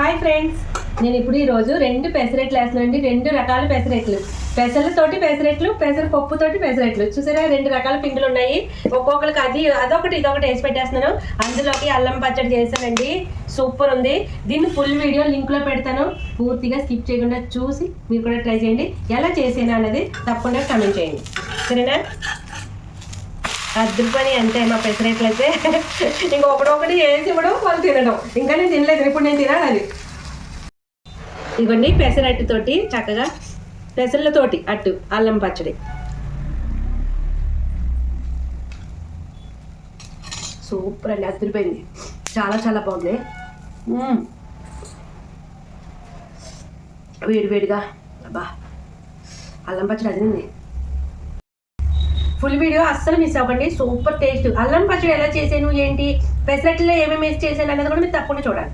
Hi friends. నేను ఇప్పుడు ఈరోజు రెండు పెసరెట్లు వేస్తున్నానండి. రెండు రకాల పెసరెట్లు. పెసరతోటి పెసరెట్లు పెసర పప్పుతోటి పెసరెట్లు. చూసారా? రెండు రకాల పిండిలు ఉన్నాయి. ఒక్కొక్కరికి అది అదొకటి ఇదొకటి వేసి పెట్టేస్తున్నాను. అందులోకి అల్లం పచ్చడి చేశానండి. సూపర్ ఉంది. దీన్ని ఫుల్ వీడియో లింక్లో పెడతాను. పూర్తిగా స్కిప్ చేయకుండా చూసి మీరు కూడా ట్రై చేయండి. ఎలా చేసాను అన్నది తప్పకుండా కమెంట్ చేయండి. సరేనా? అద్దరు పని అంటే మా పెసరేట్లయితే ఇంకొకటి వేసి ఇవ్వడం వాళ్ళు తినడం. ఇంకా నేను తినలేదు ఇప్పుడు నేను తినాలి అది. ఇవన్నీ పెసరట్టుతోటి చక్కగా పెసర్లతోటి అట్టు అల్లం పచ్చడి. సూపర్ అండి అదిరిపోయింది చాలా చాలా బాగుంది. వేడి వేడిగా అబ్బా అల్లం పచ్చడి అదిరింది. ఫుల్ వీడియో అస్సలు మిస్ అవ్వండి సూపర్ టేస్ట్. అల్లం పచ్చడి ఎలా చేసాను ఏంటి? పెసరట్లో ఏమేమి వేసి చేశాను అనేది కూడా మీరు తప్పకుండా చూడాలి.